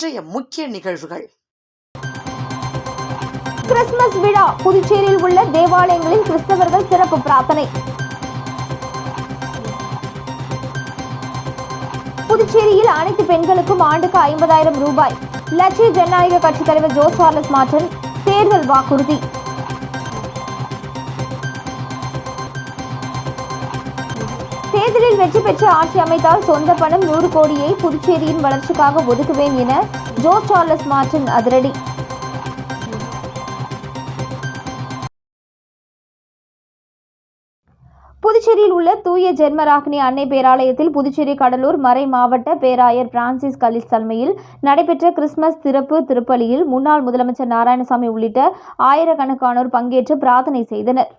இன்றைய முக்கிய நிகழ்வுகள். கிறிஸ்துமஸ் விழா புதுச்சேரியில் உள்ள தேவாலயங்களில் கிறிஸ்தவர்கள் சிறப்பு பிரார்த்தனை. புதுச்சேரியில் அனைத்து பெண்களுக்கும் ஆண்டுக்கு ஐம்பதாயிரம் ரூபாய். லட்சிய ஜனநாயக கட்சித் தலைவர் ஜோ சார்லஸ் மார்டன் தேர்தல் வாக்குறுதி. தேர்தலில் வெற்றி பெற்று ஆட்சி அமைத்தால் சொந்த பணம் நூறு கோடியை புதுச்சேரியின் வளர்ச்சிக்காக ஒதுக்குவேன் என ஜோ சார்லஸ் மார்டின் அதிரடி. புதுச்சேரியில் உள்ள தூய ஜென்மராகினி அன்னை பேராலயத்தில் புதுச்சேரி கடலூர் மறை மாவட்ட பேராயர் பிரான்சிஸ் கலிஸ் தலைமையில் நடைபெற்ற கிறிஸ்துமஸ் திறப்பு திருப்பலியில் முன்னாள் முதலமைச்சர் நாராயணசாமி உள்ளிட்ட ஆயிரக்கணக்கானோர் பங்கேற்று பிரார்த்தனை செய்தனர்.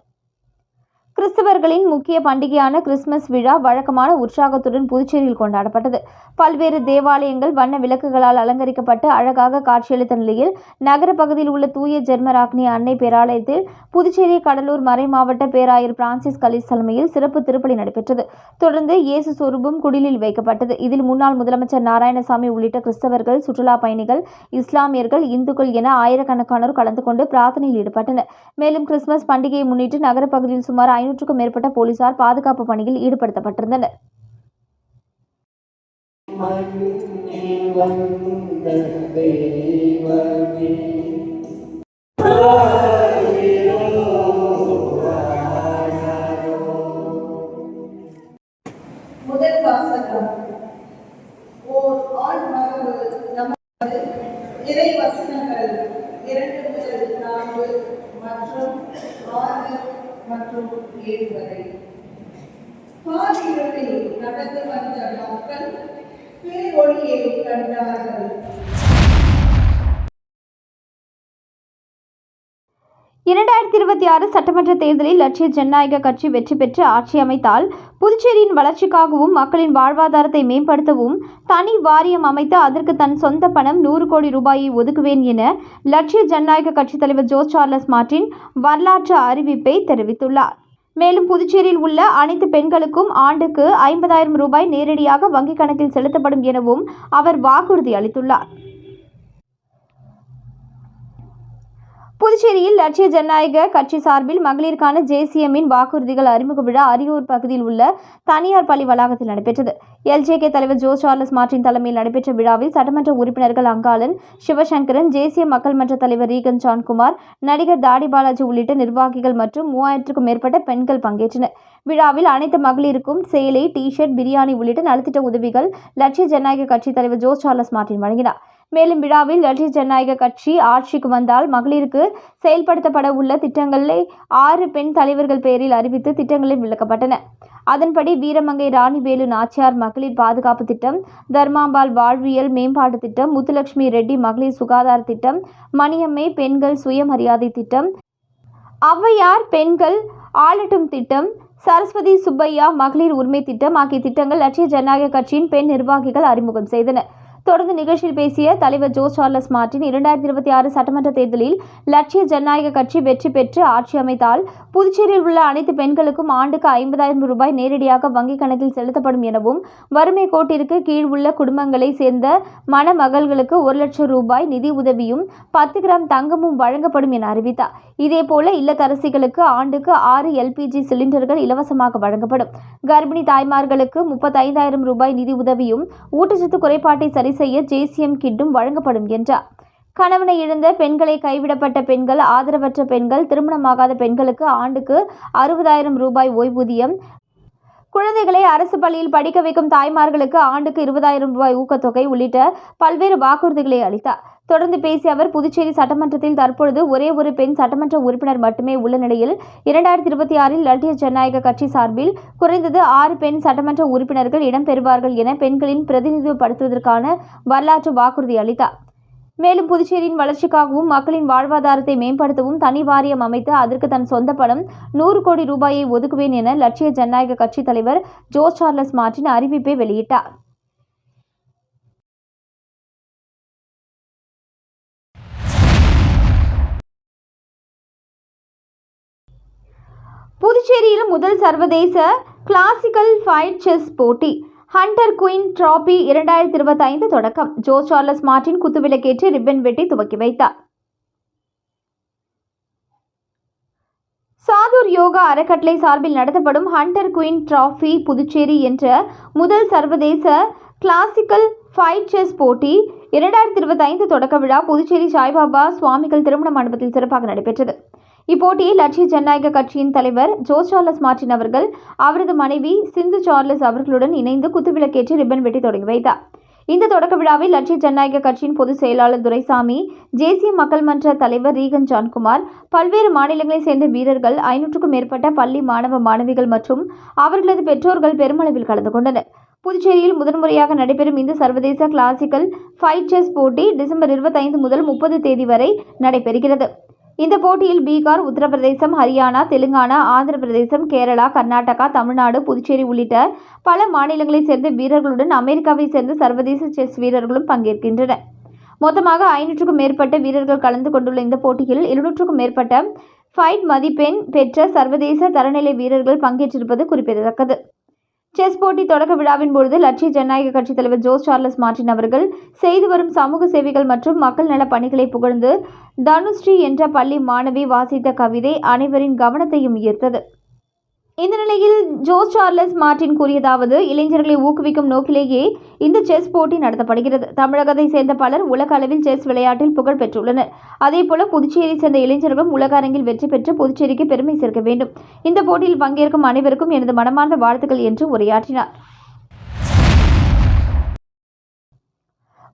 கிறிஸ்தவர்களின் முக்கிய பண்டிகையான கிறிஸ்துமஸ் விழா வழக்கமான உற்சாகத்துடன் புதுச்சேரியில் கொண்டாடப்பட்டது. பல்வேறு தேவாலயங்கள் வண்ண விளக்குகளால் அலங்கரிக்கப்பட்டு அழகாக காட்சியளித்த நிலையில் நகர பகுதியில் உள்ள தூய ஜெர்மராக்னி அன்னை பேராலயத்தில் புதுச்சேரி கடலூர் மறை மாவட்ட பேராயர் பிரான்சிஸ் கலிஸ் தலைமையில் சிறப்பு திருப்பலி நடைபெற்றது. தொடர்ந்து இயேசு சொரூபம் குடிலில் வைக்கப்பட்டது. இதில் முன்னாள் முதலமைச்சர் நாராயணசாமி உள்ளிட்ட கிறிஸ்தவர்கள் சுற்றுலா பயணிகள் இஸ்லாமியர்கள் இந்துக்கள் என ஆயிரக்கணக்கானோர் கலந்து கொண்டு பிரார்த்தனையில் ஈடுபட்டனர். மேலும் கிறிஸ்துமஸ் பண்டிகையை முன்னிட்டு நகர பகுதியில் சுமார் ஐநூற்றுக்கும் மேற்பட்ட போலீசார் பாதுகாப்பு பணியில் ஈடுபடுத்தப்பட்டிருந்தனர். மண்ணில் வந்த தெய்வமே சட்டமன்ற தேர்தலில் லட்சிய ஜனநாயக கட்சி வெற்றி பெற்று ஆட்சி அமைத்தால் புதுச்சேரியின் வளர்ச்சிக்காகவும் மக்களின் வாழ்வாதாரத்தை மேம்படுத்தவும் தனி வாரியம் அமைத்து அதற்கு தன் சொந்த பணம் நூறு கோடி ரூபாயை ஒதுக்குவேன் என லட்சிய ஜனநாயக கட்சித் தலைவர் ஜோஸ் சார்லஸ் மார்டின் வரலாற்று அறிவிப்பை தெரிவித்துள்ளார். மேலும் புதுச்சேரியில் உள்ள அனைத்து பெண்களுக்கும் ஆண்டுக்கு ஐம்பதாயிரம் ரூபாய் நேரடியாக வங்கிக் கணக்கில் செலுத்தப்படும் எனவும் அவர் வாக்குறுதி அளித்துள்ளார். புதுச்சேரியில் லட்சிய ஜனநாயக கட்சி சார்பில் மகளிருக்கான ஜேசிஎம்மின் வாக்குறுதிகள் அறிமுக விழா அரியூர் பகுதியில் உள்ள தனியார் பள்ளி வளாகத்தில் நடைபெற்றது. எல்ஜேகே தலைவர் ஜோ சார்லஸ் மார்டின் தலைமையில் நடைபெற்ற விழாவில் சட்டமன்ற உறுப்பினர்கள் அங்காளன் சிவசங்கரன் தேசிய மக்கள் மன்ற தலைவர் ரீகன் ஜான்குமார் நடிகர் தாடி பாலாஜி உள்ளிட்ட நிர்வாகிகள் மற்றும் மூவாயிரத்திற்கும் மேற்பட்ட பெண்கள் பங்கேற்றனர். விழாவில் அனைத்து மகளிருக்கும் சேலை டி ஷர்ட் பிரியாணி உள்ளிட்ட நலத்திட்ட உதவிகள் லட்சிய ஜனநாயக கட்சி தலைவர் ஜோ சார்லஸ் மார்டின் வழங்கினார். மேலும் விழாவில் லட்சிய ஜனநாயக கட்சி ஆட்சிக்கு வந்தால் மகளிருக்கு செயல்படுத்தப்பட உள்ள திட்டங்களை ஆறு பெண் தலைவர்கள் பெயரில் அறிவித்து திட்டங்களில் விளக்கப்பட்டன. அதன்படி வீரமங்கை ராணிவேலு நாச்சியார் மகளிர் பாதுகாப்பு திட்டம் தர்மாம்பாள் வாழ்வியல் மேம்பாட்டு திட்டம் முத்துலட்சுமி ரெட்டி மகளிர் சுகாதார திட்டம் மணியம்மை பெண்கள் சுயமரியாதை திட்டம் ஔவையார் பெண்கள் ஆளட்டும் திட்டம் சரஸ்வதி சுப்பையா மகளிர் உரிமை திட்டம் ஆகிய திட்டங்கள் லட்சிய ஜனநாயக கட்சியின் பெண் நிர்வாகிகள் அறிமுகம் செய்தனர் தொடர்ந்து நிகழ்ச்சியில் பேசிய தலைவர் ஜோ சார்லஸ் மார்டின் இரண்டாயிரத்தி இருபத்தி ஆறு சட்டமன்ற தேர்தலில் லட்சிய ஜனநாயக கட்சி வெற்றி பெற்று ஆட்சி அமைத்தால் புதுச்சேரியில் உள்ள அனைத்து பெண்களுக்கும் ஆண்டுக்கு ஐம்பதாயிரம் ரூபாய் நேரடியாக வங்கிக் கணக்கில் செலுத்தப்படும் எனவும் வறுமை கோட்டிற்கு கீழ் உள்ள குடும்பங்களை சேர்ந்த மணமகள்களுக்கு ஒரு லட்சம் ரூபாய் நிதி உதவியும் பத்து கிராம் தங்கமும் வழங்கப்படும் என அறிவித்தார். இதேபோல இல்லத்தரசிகளுக்கு ஆண்டுக்கு ஆறு எல்பிஜி சிலிண்டர்கள் இலவசமாக வழங்கப்படும். கர்ப்பிணி தாய்மார்களுக்கு முப்பத்தைந்தாயிரம் ரூபாய் நிதி உதவியும் ஊட்டச்சத்து குறைபாட்டை சரி செய்ய ஜேசிஎம் கிட்டும் வழங்கப்படும் என்றார். கணவனை இழந்த பெண்களை கைவிடப்பட்ட பெண்கள் ஆதரவற்ற பெண்கள் திருமணமாகாத பெண்களுக்கு ஆண்டுக்கு அறுபதாயிரம் ரூபாய் ஓய்வூதியம் குழந்தைகளை அரசு பள்ளியில் படிக்க வைக்கும் தாய்மார்களுக்கு ஆண்டுக்கு இருபதாயிரம் ரூபாய் ஊக்கத்தொகை உள்ளிட்ட பல்வேறு வாக்குறுதிகளை அளித்தார். தொடர்ந்து பேசிய அவர் புதுச்சேரி சட்டமன்றத்தில் தற்பொழுது ஒரே ஒரு பெண் சட்டமன்ற உறுப்பினர் மட்டுமே உள்ள நிலையில் இரண்டாயிரத்தி இருபத்தி ஆறில் லட்சிய ஜனநாயக கட்சி சார்பில் குறைந்தது ஆறு பெண் சட்டமன்ற உறுப்பினர்கள் இடம்பெறுவார்கள் என பெண்களின் பிரதிநிதித்துவப்படுத்துவதற்கான வரலாற்று வாக்குறுதி அளித்தார். மேலும் புதுச்சேரியின் வளர்ச்சிக்காகவும் மக்களின் வாழ்வாதாரத்தை மேம்படுத்தவும் தனி வாரியம் அமைத்து அதற்கு தன் சொந்த பணம் நூறு கோடி ரூபாயை ஒதுக்குவேன் என லட்சிய ஜனநாயக கட்சி தலைவர் ஜோ சார்லஸ் மார்டின் அறிவிப்பை வெளியிட்டார். புதுச்சேரியில் முதல் சர்வதேச கிளாசிக்கல் ஃபைட் செஸ் போட்டி. ஹண்டர் குயின் டிராபி இரண்டாயிரத்தி இருபத்தைந்து தொடக்கம். ஜோ சார்லஸ் மார்டின் குத்துவிளக்கேற்றி ரிப்பன் வெட்டி துவக்கி வைத்தார். சாதுர் யோகா அறக்கட்டளை சார்பில் நடத்தப்படும் ஹண்டர் குயின் டிராஃபி புதுச்சேரி என்ற முதல் சர்வதேச கிளாசிக்கல் ஃபைட் செஸ் போட்டி இரண்டாயிரத்தி இருபத்தைந்து தொடக்க விழா புதுச்சேரி சாய்பாபா சுவாமிகள் திருமண மண்டபத்தில் சிறப்பாக நடைபெற்றது. இப்போட்டியில் லட்சிய ஜனநாயக கட்சியின் தலைவர் ஜோ சார்லஸ் மார்டின் அவர்கள் அவரது மனைவி சிந்து சார்லஸ் அவர்களுடன் இணைந்து குத்துவிளக்கேற்றி ரிப்பன் வெட்டி தொடங்கி வைத்தார். இந்த தொடக்க விழாவில் லட்சிய ஜனநாயக கட்சியின் பொதுச் செயலாளர் துரைசாமி தேசிய மக்கள் மன்ற தலைவர் ரீகன் ஜான்குமார் பல்வேறு மாநிலங்களைச் சேர்ந்த வீரர்கள் ஐநூற்றுக்கும் மேற்பட்ட பள்ளி மாணவ மாணவிகள் மற்றும் அவர்களது பெற்றோர்கள் பெருமளவில் கலந்து கொண்டனர். புதுச்சேரியில் முதன்முறையாக நடைபெறும் இந்த சர்வதேச கிளாசிக்கல் ஃபைட் செஸ் போட்டி டிசம்பர் இருபத்தைந்து முதல் முப்பது தேதி வரை நடைபெறுகிறது. இந்த போட்டியில் பீகார் உத்தரப்பிரதேசம் ஹரியானா தெலுங்கானா ஆந்திர பிரதேசம் கேரளா கர்நாடகா தமிழ்நாடு புதுச்சேரி உள்ளிட்ட பல மாநிலங்களைச் சேர்ந்த வீரர்களுடன் அமெரிக்காவைச் சேர்ந்த சர்வதேச செஸ் வீரர்களும் பங்கேற்கின்றனர். மொத்தமாக ஐநூற்றுக்கும் மேற்பட்ட வீரர்கள் கலந்து கொண்டுள்ள இந்த போட்டியில் இருநூற்றுக்கும் மேற்பட்ட ஃபைட் மதிப்பெண் பெற்ற சர்வதேச தரநிலை வீரர்கள் பங்கேற்றிருப்பது குறிப்பிடத்தக்கது. செஸ் போட்டி தொடக்க விழாவின் பொழுது லட்சிய ஜனநாயக கட்சித் தலைவர் ஜோஸ் சார்லஸ் மார்டின் அவர்கள் செய்து வரும் சமூக சேவைகள் மற்றும் மக்கள் நல பணிகளை புகழ்ந்து தனுஸ்ரீ என்ற பள்ளி மாணவி வாசித்த கவிதை அனைவரின் கவனத்தையும் ஈர்த்தது. இந்த நிலையில் ஜோஸ் சார்லஸ் மார்டின் கூறியதாவது இளைஞர்களை ஊக்குவிக்கும் நோக்கிலேயே இந்த செஸ் போட்டி நடத்தப்படுகிறது. தமிழகத்தை சேர்ந்த பலர் உலக அளவில் செஸ் விளையாட்டில் புகழ் பெற்றுள்ளனர். அதேபோல புதுச்சேரியை சேர்ந்த இளைஞர்களும் உலக அரங்கில் வெற்றி பெற்று புதுச்சேரிக்கு பெருமை சேர்க்க வேண்டும். இந்த போட்டியில் பங்கேற்கும் அனைவருக்கும் எனது மனமார்ந்த வாழ்த்துக்கள் என்று உரையாற்றினார்.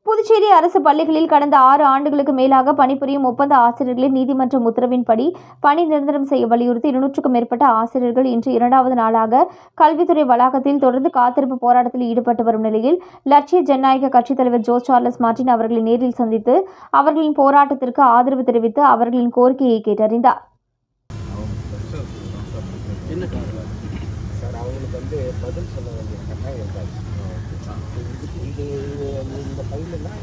புதுச்சேரி அரசு பள்ளிகளில் கடந்த ஆறு ஆண்டுகளுக்கு மேலாக பணிபுரியும் ஒப்பந்த ஆசிரியர்களின் நீதிமன்றம் உத்தரவின்படி பணி நிரந்தரம் செய்ய வலியுறுத்தி இருநூற்றுக்கும் மேற்பட்ட ஆசிரியர்கள் இன்று இரண்டாவது நாளாக கல்வித்துறை வளாகத்தில் தொடர்ந்து காத்திருப்பு போராட்டத்தில் ஈடுபட்டு வரும் நிலையில் லட்சிய ஜனநாயக கட்சித் தலைவர் ஜோ சார்லஸ் மார்டின் அவர்களை நேரில் சந்தித்து அவர்களின் போராட்டத்திற்கு ஆதரவு தெரிவித்து அவர்களின் கோரிக்கையை கேட்டறிந்தார். என்ன காரணம் சார் அவங்களுக்கு வந்து பதில் சொல்ல வேண்டிய கட்டாயம் இருக்காது இது இது இந்த ஃபைலெல்லாம்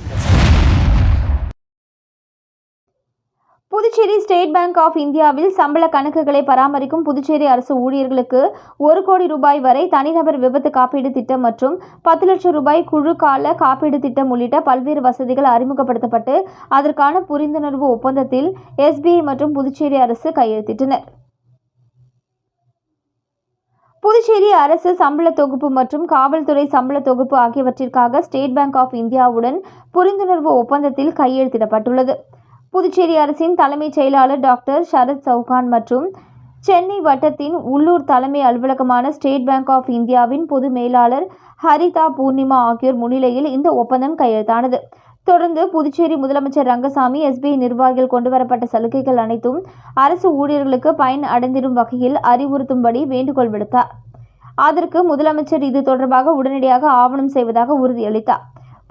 புதுச்சேரி ஸ்டேட் பேங்க் ஆஃப் இந்தியாவில் சம்பள கணக்குகளை பராமரிக்கும் புதுச்சேரி அரசு ஊழியர்களுக்கு ஒரு கோடி ரூபாய் வரை தனிநபர் விபத்து காப்பீடு திட்டம் மற்றும் பத்து லட்சம் ரூபாய் குழு கால காப்பீடு திட்டம் உள்ளிட்ட பல்வேறு வசதிகள் அறிமுகப்படுத்தப்பட்டு அதற்கான புரிந்துணர்வு ஒப்பந்தத்தில் எஸ்பிஐ மற்றும் புதுச்சேரி அரசு கையெழுத்திட்டனர். புதுச்சேரி அரசு சம்பள தொகுப்பு மற்றும் காவல்துறை சம்பள தொகுப்பு ஆகியவற்றிற்காக ஸ்டேட் பேங்க் ஆஃப் இந்தியாவுடன் புரிந்துணர்வு ஒப்பந்தத்தில் கையெழுத்திடப்பட்டுள்ளது. புதுச்சேரி அரசின் தலைமைச் செயலாளர் டாக்டர் சரத் சவுகான் மற்றும் சென்னை வட்டத்தின் உள்ளூர் தலைமை அலுவலகமான ஸ்டேட் பேங்க் ஆஃப் இந்தியாவின் பொது மேலாளர் ஹரிதா பூர்ணிமா ஆகியோர் முன்னிலையில் இந்த ஒப்பந்தம் கையெழுத்தானது. தொடர்ந்து புதுச்சேரி முதலமைச்சர் ரங்கசாமி எஸ்பிஐ நிர்வாகிகள் கொண்டுவரப்பட்ட சலுகைகள் அனைத்தும் அரசு ஊழியர்களுக்கு பயன் அடைந்திடும் வகையில் அறிவுறுத்தும்படி வேண்டுகோள் விடுத்தார். அதற்கு முதலமைச்சர் இது தொடர்பாக உடனடியாக ஆவணம் செய்வதாக உறுதியளித்தார்.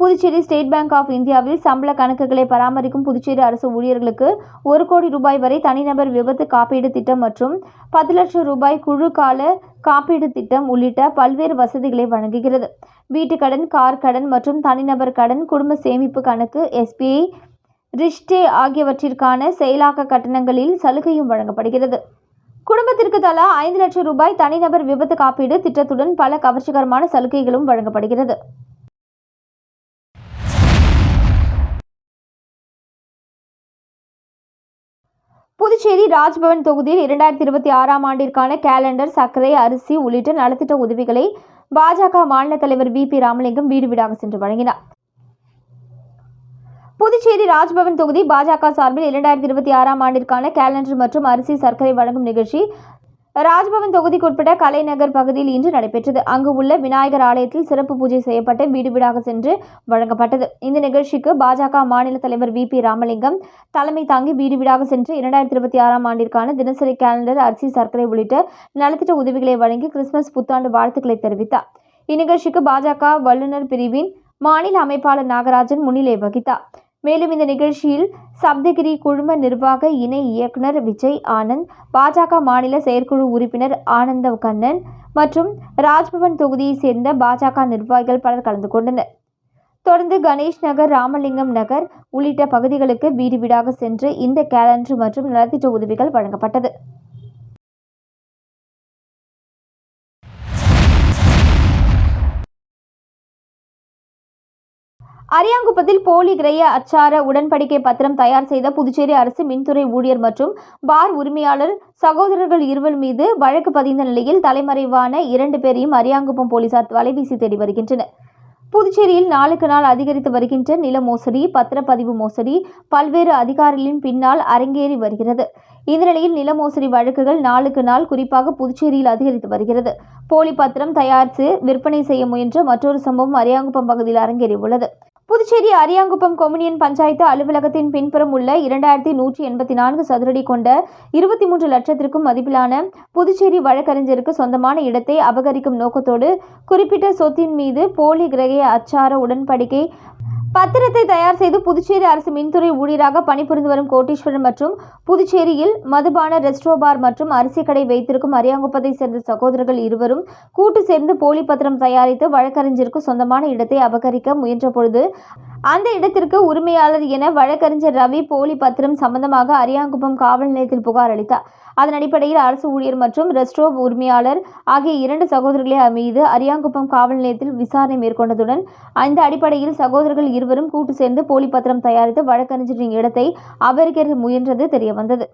புதுச்சேரி ஸ்டேட் பேங்க் ஆஃப் இந்தியாவில் சம்பள கணக்குகளை பராமரிக்கும் புதுச்சேரி அரசு ஊழியர்களுக்கு ஒரு கோடி ரூபாய் வரை தனிநபர் விபத்து காப்பீடு திட்டம் மற்றும் பத்து லட்சம் ரூபாய் குழு கால காப்பீடு திட்டம் உள்ளிட்ட பல்வேறு வசதிகளை வழங்குகிறது. வீட்டுக் கடன் கார் கடன் மற்றும் தனிநபர் கடன் குடும்ப சேமிப்பு கணக்கு எஸ்பிஐ ரிஷ்டே ஆகியவற்றிற்கான செயலாக்க கட்டணங்களில் சலுகையும் வழங்கப்படுகிறது. குடும்பத்திற்கு தலா ஐந்து லட்சம் ரூபாய் தனிநபர் விபத்து காப்பீடு திட்டத்துடன் பல கவர்ச்சிகரமான சலுகைகளும் வழங்கப்படுகிறது. புதுச்சேரி ராஜ்பவன் தொகுதியில் இரண்டாயிரத்தி இருபத்தி ஆறாம் ஆண்டிற்கான கேலண்டர் சர்க்கரை அரிசி உள்ளிட்ட நலத்திட்ட உதவிகளை பாஜக மாநில தலைவர் வி பி ராமலிங்கம் வீடு வீடாக சென்று வழங்கினார். புதுச்சேரி ராஜ்பவன் தொகுதி பாஜக சார்பில் இரண்டாயிரத்தி இருபத்தி ஆறாம் ஆண்டிற்கான கேலண்டர் மற்றும் அரிசி சர்க்கரை வழங்கும் நிகழ்ச்சி ராஜ்பவன் தொகுதிக்குட்பட்ட கலைநகர் பகுதியில் இன்று நடைபெற்றது. அங்கு உள்ள விநாயகர் ஆலயத்தில் சிறப்பு பூஜை செய்யப்பட்டு வீடு வீடாக சென்று வழங்கப்பட்டது. இந்த நிகழ்ச்சிக்கு பாஜக மாநில தலைவர் வி. பி. ராமலிங்கம் தலைமை தாங்கி வீடு வீடாக சென்று இரண்டாயிரத்தி இருபத்தி ஆறாம் ஆண்டிற்கான தினசரி கேலண்டர் அரிசி சர்க்கரை உள்ளிட்ட நலத்திட்ட உதவிகளை வழங்கி கிறிஸ்துமஸ் புத்தாண்டு வாழ்த்துக்களை தெரிவித்தார். இந்நிகழ்ச்சிக்கு பாஜக வல்லுநர் பிரிவின் மாநில அமைப்பாளர் நாகராஜன் முன்னிலை வகித்தார். மேலும் இந்த நிகழ்ச்சியில் சப்தகிரி குழும நிர்வாக இணை இயக்குனர் விஜய் ஆனந்த் பாஜக மாநில செயற்குழு உறுப்பினர் ஆனந்த கண்ணன் மற்றும் ராஜ்பவன் தொகுதியைச் சேர்ந்த பாஜக நிர்வாகிகள் பலர் கலந்து கொண்டனர். தொடர்ந்து கணேஷ் நகர் ராமலிங்கம் நகர் உள்ளிட்ட பகுதிகளுக்கு வீடு வீடாக சென்று இந்த கேலண்டர் மற்றும் நலத்திட்ட உதவிகள் வழங்கப்பட்டது. அரியாங்குப்பத்தில் போலி கிரய அச்சார உடன்படிக்கை பத்திரம் தயார் செய்த புதுச்சேரி அரசு மின்துறை ஊழியர் மற்றும் பார் உரிமையாளர் சகோதரர்கள் இருவர் மீது வழக்கு பதிந்த நிலையில் தலைமறைவான இரண்டு பேரையும் அரியாங்குப்பம் போலீசார் வலைவீசி தேடி வருகின்றனர். புதுச்சேரியில் நாளுக்கு நாள் அதிகரித்து வருகின்ற நில மோசடி பத்திரப்பதிவு மோசடி பல்வேறு அதிகாரிகளின் பின்னால் அரங்கேறி வருகிறது. இந்த நிலையில் நில மோசடி வழக்குகள் நாளுக்கு நாள் குறிப்பாக புதுச்சேரியில் அதிகரித்து வருகிறது. போலி பத்திரம் தயாரித்து விற்பனை செய்ய முயன்ற மற்றொரு சம்பவம் அரியாங்குப்பம் பகுதியில் அரங்கேறியுள்ளது. புதுச்சேரி அரியாங்குப்பம் கொம்யூனியன் பஞ்சாயத்து அலுவலகத்தின் பின்புறம் உள்ள இரண்டாயிரத்தி நூற்றி எண்பத்தி நான்கு சதுரடி கொண்ட இருபத்தி மூன்று லட்சத்திற்கும் மதிப்பிலான புதுச்சேரி வழக்கறிஞருக்கு சொந்தமான இடத்தை அபகரிக்கும் நோக்கத்தோடு குறிப்பிட்ட சொத்தின் மீது போலி கிரக அச்சார உடன்படிக்கை பத்திரத்தை தயார் செய்து புதுச்சேரி அரசு மின்துறை ஊழியராக பணிபுரிந்து வரும் கோட்டீஸ்வரன் மற்றும் புதுச்சேரியில் மதுபான ரெஸ்டோ பார் மற்றும் அரிசி கடை வைத்திருக்கும் அரியாங்குப்பத்தை சேர்ந்த சகோதரர்கள் இருவரும் கூட்டு சேர்ந்து போலி பத்திரம் தயாரித்து வழக்கறிஞருக்கு சொந்தமான இடத்தை அபகரிக்க முயன்ற பொழுது அந்த இடத்திற்கு உரிமையாளர் என வழக்கறிஞர் ரவி போலி பத்திரம் சம்பந்தமாக அரியாங்குப்பம் காவல் நிலையத்தில் புகார் அளித்தார். அதன் அடிப்படையில் அரசு ஊழியர் மற்றும் ரெஸ்டோ உரிமையாளர் ஆகிய இரண்டு சகோதரர்களை மீது அரியாங்குப்பம் காவல் நிலையத்தில் விசாரணை மேற்கொண்டதுடன் அந்த அடிப்படையில் சகோதரர்கள் இருவரும் கூட்டு சேர்ந்து போலி பத்திரம் தயாரித்து வழக்கறிஞரின் இடத்தை அபகரிக்க முயன்றது தெரியவந்தது.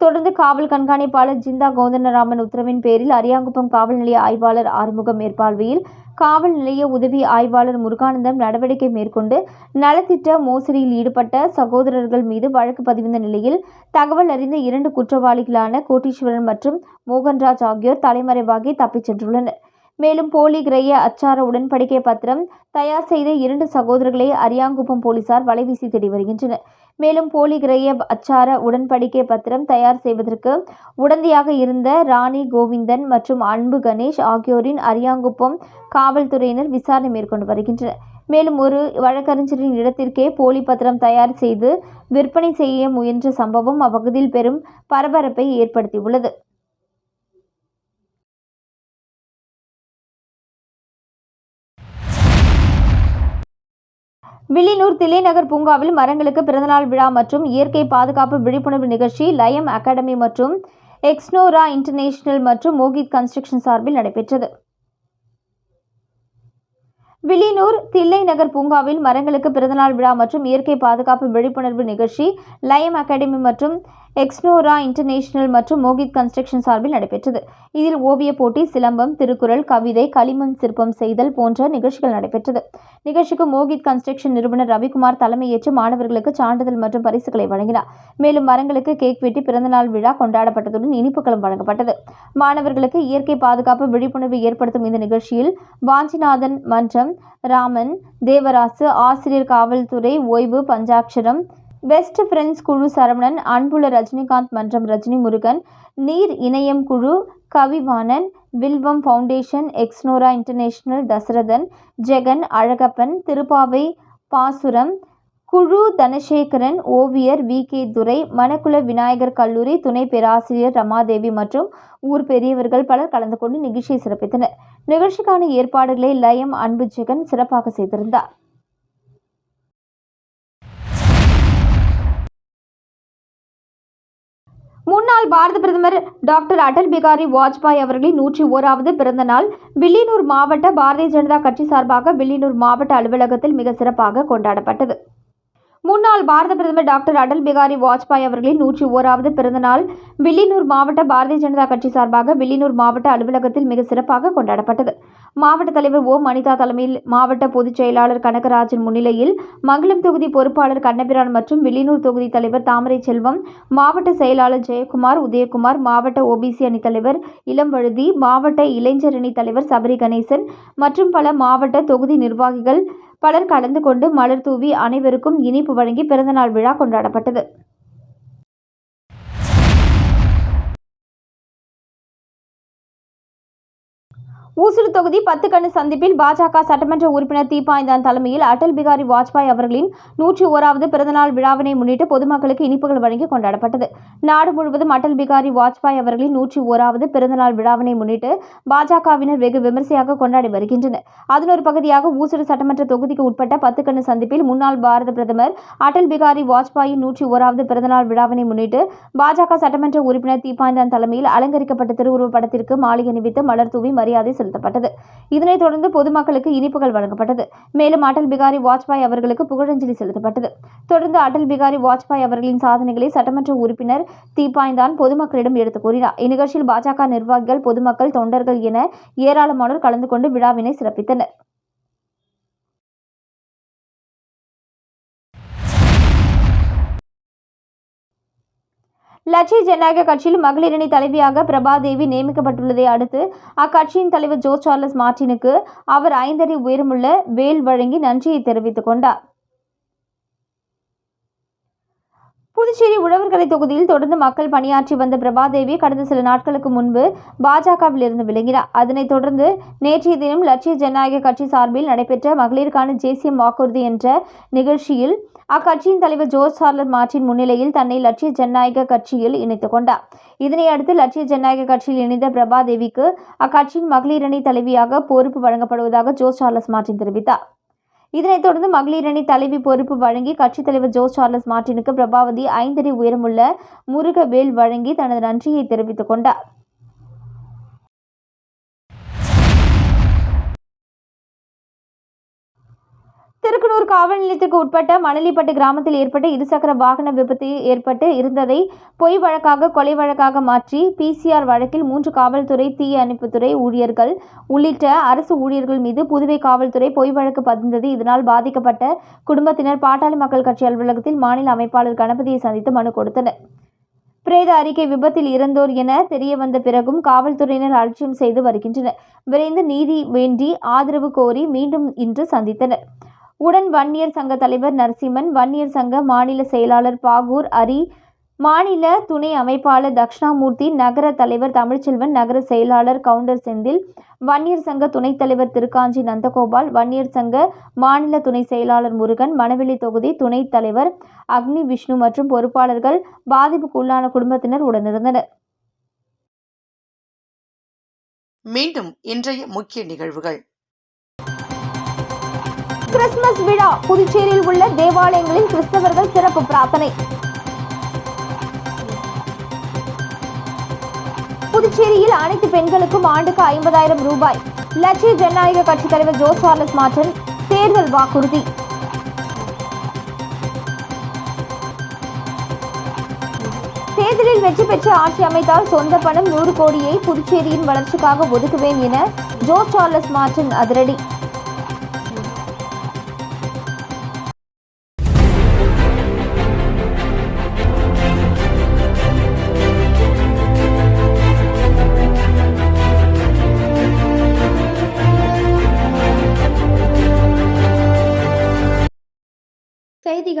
தொடர்ந்து காவல் கண்காணிப்பாளர் ஜிந்தா கௌதண்டராமன் உத்தரவின் பேரில் அரியாங்குப்பம் காவல் நிலைய ஆய்வாளர் ஆறுமுகம் மேற்பார்வையில் காவல் நிலைய உதவி ஆய்வாளர் முருகானந்தம் நடவடிக்கை மேற்கொண்டு நலத்திட்ட மோசடியில் ஈடுபட்ட சகோதரர்கள் மீது வழக்கு பதிவிந்த நிலையில் தகவல் அறிந்த இரண்டு குற்றவாளிகளான கோட்டீஸ்வரன் மற்றும் மோகன்ராஜ் ஆகியோர் தலைமறைவாகி தப்பிச் சென்றுள்ளனர். மேலும் போலி கிரைய அச்சார உடன்படிக்கை பத்திரம் தயார் செய்த இரண்டு சகோதரர்களை அரியாங்குப்பம் போலீசார் வலைவீசி தேடி வருகின்றனர். மேலும் போலி கிரைய அச்சார உடன்படிக்கை பத்திரம் தயார் செய்வதற்கு உடந்தையாக இருந்த ராணி கோவிந்தன் மற்றும் அன்பு கணேஷ் ஆகியோரின் அரியாங்குப்பம் காவல்துறையினர் விசாரணை மேற்கொண்டு வருகின்றனர். மேலும் ஒரு வழக்கறிஞரின் இடத்திற்கே போலி பத்திரம் தயார் செய்து விற்பனை செய்ய முயன்ற சம்பவம் அப்பகுதியில் பெரும் பரபரப்பை ஏற்படுத்தியுள்ளது. வில்லியனூர் தில்லைநகர் பூங்காவில் மரங்களுக்கு பிறந்தநாள் விழா மற்றும் இயற்கை பாதுகாப்பு விழிப்புணர்வு நிகழ்ச்சி லயம் அகாடமி மற்றும் எக்ஸ்னோரா இன்டர்நேஷனல் மற்றும் மோகித் கன்ஸ்ட்ரக்ஷன் சார்பில் நடைபெற்றது. வில்லியனூர் தில்லை நகர் பூங்காவில் மரங்களுக்கு பிறந்தநாள் விழா மற்றும் இயற்கை பாதுகாப்பு விழிப்புணர்வு நிகழ்ச்சி லயம் அகாடமி மற்றும் எக்ஸ்னோரா இன்டர்நேஷனல் மற்றும் மோகித் கன்ஸ்ட்ரக்ஷன் சார்பில் நடைபெற்றது. இதில் ஓவியப் போட்டி சிலம்பம் திருக்குறள் கவிதை களிமண் சிற்பம் செய்தல் போன்ற நிகழ்ச்சிகள் நடைபெற்றது. நிகழ்ச்சிக்கு மோகித் கன்ஸ்ட்ரக்ஷன் நிறுவனர் ரவிக்குமார் தலைமையேற்று மாணவர்களுக்கு சான்றிதழ் மற்றும் பரிசுகளை வழங்கினார். மேலும் மரங்களுக்கு கேக் வெட்டி பிறந்தநாள் விழா கொண்டாடப்பட்டதுடன் இனிப்புகளும் வழங்கப்பட்டது. மாணவர்களுக்கு இயற்கை பாதுகாப்பு விழிப்புணர்வு ஏற்படுத்தும் இந்த நிகழ்ச்சியில் வாஞ்சிநாதன் மன்றம் ராமன் தேவராசு ஆசிரியர் காவல்துறை ஓய்வு பஞ்சாட்சரம் பெஸ்ட் ஃப்ரெண்ட்ஸ் குழு சரவணன் அன்புள்ள ரஜினிகாந்த் மன்றம் ரஜினி முருகன் நீர் இணையம் குழு கவிவாணன் வில்வம் ஃபவுண்டேஷன் எக்ஸ்னோரா இன்டர்நேஷனல் தசரதன் ஜெகன் அழகப்பன் திருப்பாவை பாசுரம் குழு தனசேகரன் ஓவியர் வி. கே. துரை மணக்குள விநாயகர் கல்லூரி துணை பேராசிரியர் ரமாதேவி மற்றும் ஊர் பெரியவர்கள் பலர் கலந்து கொண்டு நிகழ்ச்சியை சிறப்பித்தனர். நிகழ்ச்சிக்கான ஏற்பாடுகளை லயம் அன்பு ஜெகன் சிறப்பாக செய்திருந்தார். முன்னாள் பாரத பிரதமர் டாக்டர் அடல் பிகாரி வாஜ்பாய் அவர்களின் நூற்றி ஓராவது பிறந்த நாள் வில்லியனூர் மாவட்ட பாரதிய ஜனதா கட்சி சார்பாக வில்லியனூர் மாவட்ட அலுவலகத்தில் மிக சிறப்பாக கொண்டாடப்பட்டது. முன்னாள் பாரத பிரதமர் டாக்டர் அடல் பிகாரி வாஜ்பாய் அவர்களின் நூற்றி ஓராவது பிறந்தநாள் வில்லியனூர் மாவட்ட பாரதிய ஜனதா கட்சி சார்பாக வில்லியனூர் மாவட்ட அலுவலகத்தில் மிக சிறப்பாக கொண்டாடப்பட்டது. மாவட்ட தலைவர் ஓ. மணிதா தலைமையில் மாவட்ட பொதுச் செயலாளர் கனகராஜன் முன்னிலையில் மங்களம் தொகுதி பொறுப்பாளர் கண்ணபிரான் மற்றும் வில்லியனூர் தொகுதி தலைவர் தாமரை செல்வம் மாவட்ட செயலாளர் ஜெயக்குமார் உதயகுமார் மாவட்ட ஓபிசி அணி தலைவர் இளம்பழுதி மாவட்ட இளைஞர் அணி தலைவர் சபரி கணேசன் மற்றும் பல மாவட்ட தொகுதி நிர்வாகிகள் பலர் கலந்து கொண்டு மலர் தூவி அனைவருக்கும் இனிப்பு வழங்கி பிறந்தநாள் விழா கொண்டாடப்பட்டது. ஊசுடு தொகுதி பத்து கண்ணு சந்திப்பில் பாஜக சட்டமன்ற உறுப்பினர் தீபாய்ந்தான் தலைமையில் அடல் பிகாரி வாஜ்பாய் அவர்களின் நூற்றி ஓராவது பிறந்தநாள் விழாவினை முன்னிட்டு பொதுமக்களுக்கு இனிப்புகள் வழங்கி கொண்டாடப்பட்டது. நாடு முழுவதும் அடல் பிகாரி வாஜ்பாய் அவர்களின் நூற்றி ஓராவது பிறந்தநாள் விழாவினை முன்னிட்டு பாஜகவினர் வெகு விமர்சையாக கொண்டாடி வருகின்றனர். அதன் ஒரு பகுதியாக ஊசுடு சட்டமன்ற தொகுதிக்கு உட்பட்ட பத்து கண்ணு சந்திப்பில் முன்னாள் பாரத பிரதமர் அடல் பிகாரி வாஜ்பாயின் நூற்றி ஓராவது பிறந்தநாள் விழாவினை முன்னிட்டு பாஜக சட்டமன்ற உறுப்பினர் தீபாய்ந்தான் தலைமையில் அலங்கரிக்கப்பட்ட திருவுருவ படத்திற்கு மாலை அணிவித்து மலர் தூவி மரியாதை செலுத்தப்பட்டது. இதனைத் தொடர்ந்து பொதுமக்களுக்கு இனிப்புகள் வழங்கப்பட்டது. மேலும் அடல் பிகாரி வாஜ்பாய் அவர்களுக்கு புகழஞ்சலி செலுத்தப்பட்டது. தொடர்ந்து அடல் பிகாரி வாஜ்பாய் அவர்களின் சாதனைகளை சட்டமன்ற உறுப்பினர் தீபாய்ந்தான் பொதுமக்களிடம் எடுத்துக் கூறினார். இந்நிகழ்ச்சியில் பாஜக நிர்வாகிகள் பொதுமக்கள் தொண்டர்கள் என ஏராளமானோர் கலந்து கொண்டு விழாவினை சிறப்பித்தனர். லட்சிய ஜனநாயக கட்சியில் மகளிரணி தலைவியாக பிரபாதேவி நியமிக்கப்பட்டுள்ளதை அடுத்து அக்கட்சியின் தலைவர் ஜோ சார்லஸ் மார்டினுக்கு அவர் ஐந்தடி உயரமுள்ள வேல் வழங்கி நன்றியை தெரிவித்துக் கொண்டார். புதுச்சேரி உழவர்கரை தொகுதியில் தொடர்ந்து மக்கள் பணியாற்றி வந்த பிரபாதேவி கடந்த சில நாட்களுக்கு முன்பு பாஜகவில் இருந்து விலகினார். அதனைத் தொடர்ந்து நேற்றைய தினம் லட்சிய ஜனநாயக கட்சி சார்பில் நடைபெற்ற மகளிருக்கான ஜேசியம் வாக்குறுதி என்ற நிகழ்ச்சியில் அக்கட்சியின் தலைவர் ஜோர்ஜ் சார்லர் மார்டின் முன்னிலையில் தன்னை லட்சிய ஜனநாயக கட்சியில் இணைத்துக் கொண்டார். இதனையடுத்து லட்சிய ஜனநாயக கட்சியில் இணைந்த பிரபாதேவிக்கு அக்கட்சியின் மகளிரணி தலைவியாக பொறுப்பு வழங்கப்படுவதாக ஜோர்ஜ் சார்லஸ் மார்டின் தெரிவித்தார். இதனைத் தொடர்ந்து மகளிரணி தலைவி பொறுப்பு வழங்கி கட்சித் தலைவர் ஜோஸ் சார்லஸ் மார்டினுக்கு பிரபாவதி ஐந்தடி உயரமுள்ள முருகவேல் வழங்கி தனது நன்றியை தெரிவித்துக் கொண்டார். திருக்கனூர் காவல் நிலையத்துக்கு உட்பட்ட மணலிப்பட்டு கிராமத்தில் ஏற்பட்ட இருசக்கர வாகன விபத்து ஏற்பட்டு இருந்ததை பொய் வழக்காக கொலை வழக்காக மாற்றி பிசிஆர் வழக்கில் மூன்று காவல்துறை தீ அணைப்புத்துறை ஊழியர்கள் உள்ளிட்ட அரசு ஊழியர்கள் மீது புதுவை காவல்துறை பொய் வழக்கு பதிந்தது. இதனால் பாதிக்கப்பட்ட குடும்பத்தினர் பாட்டாளி மக்கள் கட்சி அலுவலகத்தில் மாநில அமைப்பாளர் கணபதியை சந்தித்து மனு கொடுத்தனர். பிரேத அறிக்கை விபத்தில் இறந்தோர் என தெரிய வந்த பிறகும் காவல்துறையினர் அலட்சியம் செய்து வருகின்றனர். விரைந்து நீதி வேண்டி ஆதரவு கோரி மீண்டும் இன்று சந்தித்தனர். உடன் வன்னியர் சங்க தலைவர் நரசிம்மன் வன்னியர் சங்க மாநில செயலாளர் பாகூர் அரி மாநில துணை அமைப்பாளர் தக்ஷணாமூர்த்தி நகர தலைவர் தமிழ்ச்செல்வன் நகர செயலாளர் கவுண்டர் செந்தில் வன்னியர் சங்க துணைத் தலைவர் திருக்காஞ்சி நந்தகோபால் வன்னியர் சங்க மாநில துணை செயலாளர் முருகன் மணவெளி தொகுதி துணைத் தலைவர் அக்னி விஷ்ணு மற்றும் பொறுப்பாளர்கள் பாதிப்புக்குள்ளான குடும்பத்தினர் உடனிருந்தனர். மீண்டும் இன்றைய முக்கிய நிகழ்வுகள். கிறிஸ்துமஸ் விழா புதுச்சேரியில் உள்ள தேவாலயங்களில் கிறிஸ்தவர்கள் சிறப்பு பிரார்த்தனை. புதுச்சேரியில் அனைத்து பெண்களுக்கும் ஆண்டுக்கு ஐம்பதாயிரம் ரூபாய். லட்சிய ஜனநாயக கட்சித் தலைவர் ஜோ சார்லஸ் மார்டன் தேர்தல் வாக்குறுதி. தேர்தலில் வெற்றி பெற்று ஆட்சி அமைத்தால் சொந்த பணம் நூறு கோடியை புதுச்சேரியின் வளர்ச்சிக்காக ஒதுக்குவேன் என ஜோ சார்லஸ் மார்டன் அதிரடி.